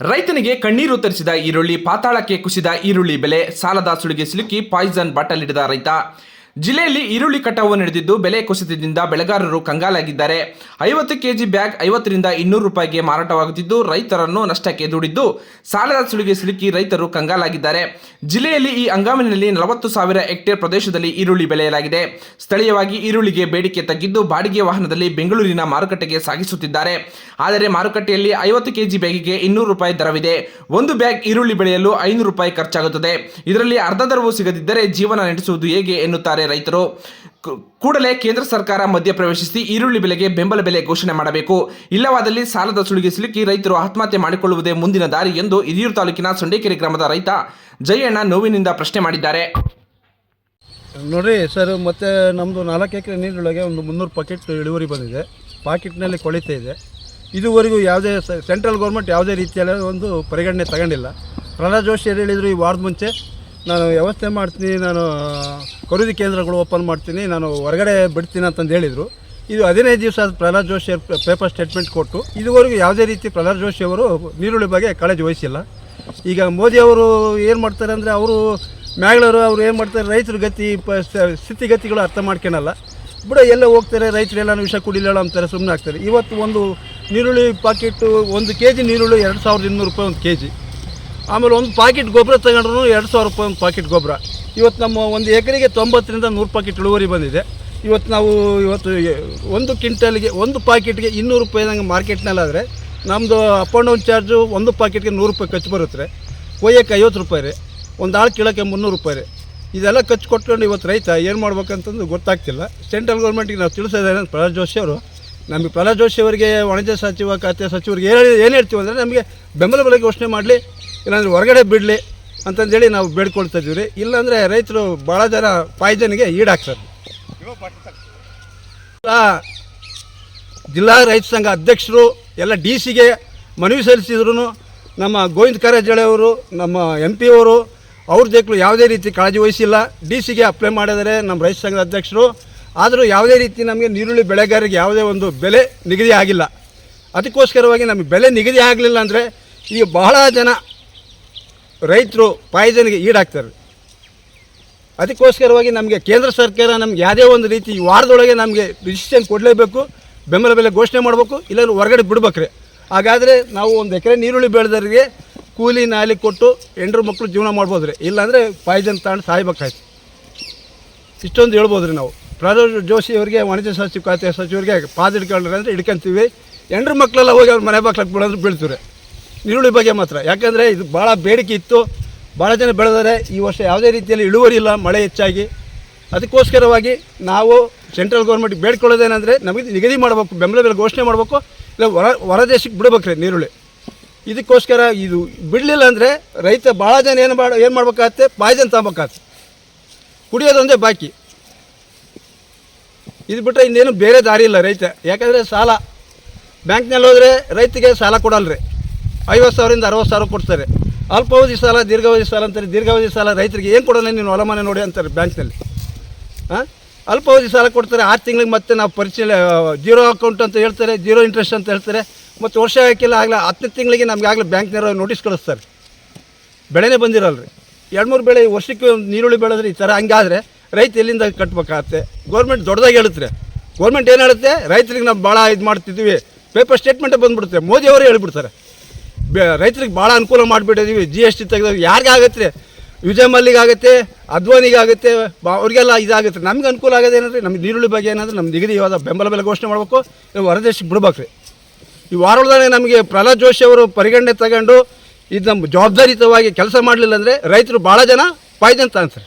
ರೈತನಿಗೆ ಕಣ್ಣೀರು ತರಿಸಿದ ಈರುಳ್ಳಿ, ಪಾತಾಳಕ್ಕೆ ಕುಸಿದ ಈರುಳ್ಳಿ ಬೆಲೆ, ಸಾಲದ ಸುಳಿಗೆ ಸಿಲುಕಿ ಪಾಯ್ಸನ್ ಬಾಟಲ್ ಹಿಡಿದ ರೈತ. ಜಿಲ್ಲೆಯಲ್ಲಿ ಈರುಳ್ಳಿ ಕಟಾವು ನಡೆದಿದ್ದು ಬೆಲೆ ಕುಸಿತದಿಂದ ಬೆಳೆಗಾರರು ಕಂಗಾಲಾಗಿದ್ದಾರೆ. ಐವತ್ತು ಕೆಜಿ ಬ್ಯಾಗ್ ಐವತ್ತರಿಂದ ಇನ್ನೂರು ರೂಪಾಯಿಗೆ ಮಾರಾಟವಾಗುತ್ತಿದ್ದು, ರೈತರನ್ನು ನಷ್ಟಕ್ಕೆ ದೂಡಿದ್ದು. ಸಾಲದ ಸುಳಿಗೆ ಸಿಲುಕಿ ರೈತರು ಕಂಗಾಲಾಗಿದ್ದಾರೆ. ಜಿಲ್ಲೆಯಲ್ಲಿ ಈ ಹಂಗಾಮಿನಲ್ಲಿ ನಲವತ್ತು ಸಾವಿರ ಹೆಕ್ಟೇರ್ ಪ್ರದೇಶದಲ್ಲಿ ಈರುಳ್ಳಿ ಬೆಳೆಯಲಾಗಿದೆ. ಸ್ಥಳೀಯವಾಗಿ ಈರುಳ್ಳಿಗೆ ಬೇಡಿಕೆ ತಗ್ಗಿದ್ದು, ಬಾಡಿಗೆ ವಾಹನದಲ್ಲಿ ಬೆಂಗಳೂರಿನ ಮಾರುಕಟ್ಟೆಗೆ ಸಾಗಿಸುತ್ತಿದ್ದಾರೆ. ಆದರೆ ಮಾರುಕಟ್ಟೆಯಲ್ಲಿ ಐವತ್ತು ಕೆಜಿ ಬ್ಯಾಗಿಗೆ ಇನ್ನೂರು ರೂಪಾಯಿ ದರವಿದೆ. ಒಂದು ಬ್ಯಾಗ್ ಈರುಳ್ಳಿ ಬೆಳೆಯಲು ಐನೂರು ರೂಪಾಯಿ ಖರ್ಚಾಗುತ್ತದೆ. ಇದರಲ್ಲಿ ಅರ್ಧ ದರವು ಸಿಗದಿದ್ದರೆ ಜೀವನ ನಡೆಸುವುದು ಹೇಗೆ ಎನ್ನುತ್ತಾರೆ ರೈತರು ಕೂಡಲೇ ಕೇಂದ್ರ ಸರ್ಕಾರ ಮಧ್ಯಪ್ರವೇಶಿಸಿ ಈರುಳ್ಳಿ ಬೆಲೆಗೆ ಬೆಂಬಲ ಬೆಲೆ ಘೋಷಣೆ ಮಾಡಬೇಕು. ಇಲ್ಲವಾದಲ್ಲಿ ಸಾಲದ ಸುಳಿಗೆ ಸಿಲುಕಿ ರೈತರು ಆತ್ಮಹತ್ಯೆ ಮಾಡಿಕೊಳ್ಳುವುದೇ ಮುಂದಿನ ದಾರಿ ಎಂದು ಹಿರಿಯೂರು ತಾಲೂಕಿನ ಸೊಂಡೇಕೆರೆ ಗ್ರಾಮದ ರೈತ ಜಯಣ್ಣ ನೋವಿನಿಂದ ಪ್ರಶ್ನೆ ಮಾಡಿದ್ದಾರೆ. ನೋಡಿ ಸರ್, ಮತ್ತೆ ನಮ್ಮದು ನಾಲ್ಕು ಎಕರೆ ನೀರೊಳಗೆ ಒಂದು ಮುನ್ನೂರು ಪಾಕೆಟ್ ಇಳುವರಿ ಬಂದಿದೆ. ಪಾಕೆಟ್ನಲ್ಲಿ ಕೊಳಿತಾ ಇದೆ. ಇದುವರೆಗೂ ಯಾವುದೇ ಸೆಂಟ್ರಲ್ ಗೌರ್ಮೆಂಟ್ ಯಾವುದೇ ರೀತಿಯಲ್ಲಿ ಒಂದು ಪರಿಗಣನೆ ತಗೊಂಡಿಲ್ಲ. ಪ್ರಹ್ಲಾದ್ ಜೋಶಿ ಹೇಳಿದರು ಈ ವಾರದ ಮುಂಚೆ ನಾನು ವ್ಯವಸ್ಥೆ ಮಾಡ್ತೀನಿ, ನಾನು ಖರೀದಿ ಕೇಂದ್ರಗಳು ಓಪನ್ ಮಾಡ್ತೀನಿ, ನಾನು ಹೊರಗಡೆ ಬಿಡ್ತೀನಿ ಅಂತಂದು ಹೇಳಿದರು. ಇದು ಹದಿನೈದು ದಿವಸ ಪ್ರಹ್ಲಾದ್ ಜೋಶಿ ಪೇಪರ್ ಸ್ಟೇಟ್ಮೆಂಟ್ ಕೊಟ್ಟು, ಇದುವರೆಗೂ ಯಾವುದೇ ರೀತಿ ಪ್ರಹ್ಲಾದ್ ಜೋಶಿ ಅವರು ನೀರುಳ್ಳಿ ಬಗ್ಗೆ ಕಾಳಜಿ ವಹಿಸಿಲ್ಲ. ಈಗ ಮೋದಿ ಅವರು ಏನು ಮಾಡ್ತಾರೆ ಅಂದರೆ ಅವರು ಮ್ಯಾಂಗ್ಳೂರು ಅವ್ರು ಏನು ಮಾಡ್ತಾರೆ, ರೈತರ ಗತಿ, ಪ ಸ್ಥಿತಿಗತಿಗಳು ಅರ್ಥ ಮಾಡ್ಕೊಳಲ್ಲ ಬಿಡ, ಎಲ್ಲ ಹೋಗ್ತಾರೆ ರೈತರೆಲ್ಲ ವಿಷ ಕುಡಿಲಿಲ್ಲ ಅಂತಾರೆ ಸುಮ್ಮನೆ ಆಗ್ತಾರೆ. ಇವತ್ತು ಒಂದು ನೀರುಳ್ಳಿ ಪಾಕೆಟು ಒಂದು ಕೆ ಜಿ ನೀರುಳ್ಳಿ ಎರಡು ಸಾವಿರದ ಇನ್ನೂರು ರೂಪಾಯಿ ಒಂದು ಕೆ ಜಿ ಆಮೇಲೆ ಒಂದು ಪಾಕೆಟ್ ಗೊಬ್ಬರ ತಗೊಂಡ್ರು ಎರಡು ಸಾವಿರ ರೂಪಾಯಿ ಒಂದು ಪಾಕೆಟ್ ಗೊಬ್ಬರ. ಇವತ್ತು ನಮ್ಮ ಒಂದು ಎಕರೆಗೆ ತೊಂಬತ್ತರಿಂದ ನೂರು ಪಾಕೆಟ್ ಇಳುವರಿ ಬಂದಿದೆ. ಇವತ್ತು ನಾವು ಇವತ್ತು ಒಂದು ಕ್ವಿಂಟಲ್ಗೆ ಒಂದು ಪಾಕೆಟ್ಗೆ ಇನ್ನೂರು ರೂಪಾಯಿ ನಂಗೆ ಮಾರ್ಕೆಟ್ನಲ್ಲಾದರೆ ನಮ್ಮದು ಅಪ್ ಆ್ಯಂಡ್ ಡೌನ್ ಚಾರ್ಜು ಒಂದು ಪಾಕೆಟ್ಗೆ ನೂರು ರೂಪಾಯಿ ಖರ್ಚು ಬರುತ್ತೆ. ಕೊಯ್ಯಕ್ಕೆ ಐವತ್ತು ರೂಪಾಯಿ ರೀ, ಒಂದು ಆಳು ಕೀಳೋಕ್ಕೆ ಮುನ್ನೂರು ರೂಪಾಯಿ ರೀ. ಇದೆಲ್ಲ ಖರ್ಚು ಕೊಟ್ಕೊಂಡು ಇವತ್ತು ರೈತ ಏನು ಮಾಡ್ಬೇಕಂತಂದು ಗೊತ್ತಾಗ್ತಿಲ್ಲ. ಸೆಂಟ್ರಲ್ ಗೌರ್ಮೆಂಟಿಗೆ ನಾವು ತಿಳಿಸೋದೇನೆ ಪ್ರಹ್ಲಾದ್ ಜೋಶಿ ಅವರು. ನಮಗೆ ಪ್ರಹ್ಲಾದ್ ಜೋಶಿ ಅವರಿಗೆ ವಾಣಿಜ್ಯ ಸಚಿವ, ಖಾತೆ ಸಚಿವರಿಗೆ ಏನು ಏನು ಹೇಳ್ತೀವಿ ಅಂದರೆ ನಮಗೆ ಬೆಂಬಲ ಬೆಲೆ ಘೋಷಣೆ ಮಾಡಲಿ. ಇಲ್ಲಾಂದ್ರೆ ಹೊರಗಡೆ ಬಿಡಲಿ ಅಂತಂದೇಳಿ ನಾವು ಬೇಡ್ಕೊಳ್ತಾ ಇದ್ದೀವಿ ರೀ ಇಲ್ಲಾಂದರೆ ರೈತರು ಭಾಳ ಜನ ಪಾಯ್ಜನ್ಗೆ ಈಡಾಗ್ತಾರೆ. ಜಿಲ್ಲಾ ರೈತ ಸಂಘ ಅಧ್ಯಕ್ಷರು, ಎಲ್ಲ ಡಿ ಸಿಗೆ ಮನವಿ ಸಲ್ಲಿಸಿದ್ರು ನಮ್ಮ ಗೋವಿಂದ ಕಾರಜಳೆ ಅವರು, ನಮ್ಮ ಎಂ ಪಿ ಅವರು, ಅವ್ರ ದೇಕ್ಲು ಯಾವುದೇ ರೀತಿ ಕಾಳಜಿ ವಹಿಸಿಲ್ಲ. ಡಿ ಸಿಗೆ ಅಪ್ಲೈ ಮಾಡಿದರೆ ನಮ್ಮ ರೈತ ಸಂಘದ ಅಧ್ಯಕ್ಷರು. ಆದರೂ ಯಾವುದೇ ರೀತಿ ನಮಗೆ ನೀರುಳ್ಳಿ ಬೆಳೆಗಾರರಿಗೆ ಯಾವುದೇ ಒಂದು ಬೆಲೆ ನಿಗದಿ ಆಗಿಲ್ಲ. ಅದಕ್ಕೋಸ್ಕರವಾಗಿ ನಮಗೆ ಬೆಲೆ ನಿಗದಿ ಆಗಲಿಲ್ಲ ಅಂದರೆ ಈಗ ಬಹಳ ಜನ ರೈತರು ಪಾಯ್ದನಿಗೆ ಈಡಾಗ್ತಾರೆ. ಅದಕ್ಕೋಸ್ಕರವಾಗಿ ನಮಗೆ ಕೇಂದ್ರ ಸರ್ಕಾರ ನಮ್ಗೆ ಯಾವುದೇ ಒಂದು ರೀತಿ ವಾರದೊಳಗೆ ನಮಗೆ ಡಿಸಿಷನ್ ಕೊಡಲೇಬೇಕು, ಬೆಂಬಲ ಬೆಲೆ ಘೋಷಣೆ ಮಾಡಬೇಕು, ಇಲ್ಲಾಂದ್ರೆ ಹೊರಗಡೆ ಬಿಡ್ಬೇಕ್ರೆ. ಹಾಗಾದರೆ ನಾವು ಒಂದು ಎಕರೆ ನೀರುಳ್ಳಿ ಬೆಳೆದವರಿಗೆ ಕೂಲಿ ನಾಲಿ ಕೊಟ್ಟು ಹೆಂಡ್ರು ಮಕ್ಕಳು ಜೀವನ ಮಾಡ್ಬೋದು ರೀ ಇಲ್ಲಾಂದರೆ ಪಾಯ್ದನ್ ತಾಣ ಸಾಯ್ಬೇಕಾಯ್ತು. ಇಷ್ಟೊಂದು ಹೇಳ್ಬೋದು ರೀ ನಾವು. ಪ್ರಹ್ಲಾದ್ ಜೋಶಿ ಅವರಿಗೆ, ವಾಣಿಜ್ಯ ಸಚಿವ, ಖಾತೆ ಸಚಿವರಿಗೆ ಪಾದ ಹಿಡ್ಕೊಂಡ್ರೆ ಅಂದರೆ ಹಿಡ್ಕೊಂತೀವಿ. ಹೆಂಡ್ರು ಮಕ್ಕಳೆಲ್ಲ ಹೋಗಿ ಅವ್ರ ಮನೆ ಬಾಕ್ಲಕ್ಕೆ ಬಿಡೋದ್ರೆ ಬೀಳ್ತೀವಿ ಈರುಳ್ಳಿ ಬಗ್ಗೆ ಮಾತ್ರ. ಯಾಕಂದರೆ ಇದು ಭಾಳ ಬೇಡಿಕೆ ಇತ್ತು. ಭಾಳ ಜನ ಬೆಳೆದರೆ ಈ ವರ್ಷ ಯಾವುದೇ ರೀತಿಯಲ್ಲಿ ಇಳುವರಿ ಇಲ್ಲ, ಮಳೆ ಹೆಚ್ಚಾಗಿ. ಅದಕ್ಕೋಸ್ಕರವಾಗಿ ನಾವು ಸೆಂಟ್ರಲ್ ಗೌರ್ಮೆಂಟ್ಗೆ ಬೇಡ್ಕೊಳ್ಳೋದೇನೆಂದರೆ ನಮಗೆ ನಿಗದಿ ಮಾಡಬೇಕು, ಬೆಂಬಲ ಬೆಲೆ ಘೋಷಣೆ ಮಾಡಬೇಕು, ಇಲ್ಲ ಹೊರ ಹೊರ ದೇಶಕ್ಕೆ ಬಿಡ್ಬೇಕು ರೀ ನೀರುಳ್ಳಿ ಇದಕ್ಕೋಸ್ಕರ ಇದು ಬಿಡಲಿಲ್ಲ ಅಂದರೆ ರೈತ ಭಾಳ ಜನ ಏನು ಮಾಡ, ಏನು ಮಾಡ್ಬೇಕಾಗತ್ತೆ? ಪಾಯ್ಸನ್ ತಗೋಬೇಕಾಗತ್ತೆ. ಕುಡಿಯೋದೊಂದೇ ಬಾಕಿ. ಇದು ಬಿಟ್ಟರೆ ಇನ್ನೇನು ಬೇರೆ ದಾರಿ ಇಲ್ಲ ರೈತ. ಯಾಕಂದರೆ ಸಾಲ. ಬ್ಯಾಂಕ್ನಲ್ಲಿ ಹೋದರೆ ರೈತಿಗೆ ಸಾಲ ಕೊಡಲ್ರಿ. ಐವತ್ತು ಸಾವಿರದಿಂದ ಅರವತ್ತು ಸಾವಿರ ಕೊಡ್ತಾರೆ. ಅಲ್ಪಾವಧಿ ಸಾಲ, ದೀರ್ಘಾವಧಿ ಸಾಲ ಅಂತಾರೆ. ದೀರ್ಘಾವಧಿ ಸಾಲ ರೈತರಿಗೆ ಏನು ಕೊಡೋಣ ನೀನು ಹೊಲ ಮನೆ ನೋಡಿ ಅಂತಾರೆ ಬ್ಯಾಂಕ್ನಲ್ಲಿ. ಹಾಂ ಅಲ್ಪಾವಧಿ ಸಾಲ ಕೊಡ್ತಾರೆ. ಆರು ತಿಂಗಳಿಗೆ ಮತ್ತೆ ನಾವು ಪರಿಚಯ ಜೀರೋ ಅಕೌಂಟ್ ಅಂತ ಹೇಳ್ತಾರೆ, ಜೀರೋ ಇಂಟ್ರೆಸ್ಟ್ ಅಂತ ಹೇಳ್ತಾರೆ. ಮತ್ತು ವರ್ಷ ಹಾಕಿಲ್ಲ ಆಗಲೇ ಹತ್ತನೇ ತಿಂಗಳಿಗೆ ನಮ್ಗೆ ಆಗಲೇ ಬ್ಯಾಂಕ್ನವರು ನೋಟಿಸ್ ಕಳಿಸ್ತಾರೆ. ಬೆಳೆನೇ ಬಂದಿರಲ್ಲ ರೀ ಎರಡು ಮೂರು ಬೆಳೆ ವರ್ಷಕ್ಕೆ ಒಂದು ನೀರುಳ್ಳಿ ಬೆಳೆದ್ರೆ ಈ ಥರ ಹಂಗಾದರೆ ರೈತ ಎಲ್ಲಿಂದ ಕಟ್ಬೇಕಾಗತ್ತೆ ಗೌರ್ಮೆಂಟ್ ದೊಡ್ಡದಾಗಿ ಹೇಳುತ್ತೆ. ಗೌರ್ಮೆಂಟ್ ಏನು ಹೇಳುತ್ತೆ? ರೈತರಿಗೆ ನಾವು ಭಾಳ ಇದು ಮಾಡ್ತಿದ್ವಿ. ಪೇಪರ್ ಸ್ಟೇಟ್ಮೆಂಟೇ ಬಂದುಬಿಡುತ್ತೆ. ಮೋದಿ ಅವರೇ ಹೇಳ್ಬಿಡ್ತಾರೆ. ರೈತರಿಗೆ ಭಾಳ ಅನುಕೂಲ ಮಾಡಿಬಿಟ್ಟಿದ್ದೀವಿ ಜಿ ಎಸ್ ಟಿ ತೆಗೆದಾಗ ಯಾರಿಗಾಗತ್ತೆ ರೀ ವಿಜಯ್ ಮಲ್ಲಿಗೆ ಆಗುತ್ತೆ ಆಗುತ್ತೆ, ಬಾ ಅವ್ರಿಗೆಲ್ಲ ಇದಾಗುತ್ತೆ. ನಮ್ಗೆ ಅನುಕೂಲ ಆಗೋದು ಏನಂದ್ರೆ ನಮ್ಗೆ ನೀರುಳ್ಳಿ ಬಗ್ಗೆ ಏನಂದ್ರೆ ನಮ್ಮ ನಿಗದಿಯಾದ ಬೆಂಬಲ ಬೆಲೆ ಘೋಷಣೆ ಮಾಡಬೇಕು ಹೊರದೇಶಕ್ಕೆ ಬಿಡ್ಬೇಕು ರೀ ಈ ವಾರದೊಳಗೆ ನಮಗೆ ಪ್ರಹ್ಲಾದ್ ಜೋಶಿ ಅವರು ಪರಿಗಣನೆ ತಗೊಂಡು ಇದು ನಮ್ಮ ಜವಾಬ್ದಾರಿಯುತವಾಗಿ ಕೆಲಸ ಮಾಡಲಿಲ್ಲ ಅಂದರೆ ರೈತರು ಭಾಳ ಜನ ಪಾಯ್ದಂತ ತಾಂತಾರೆ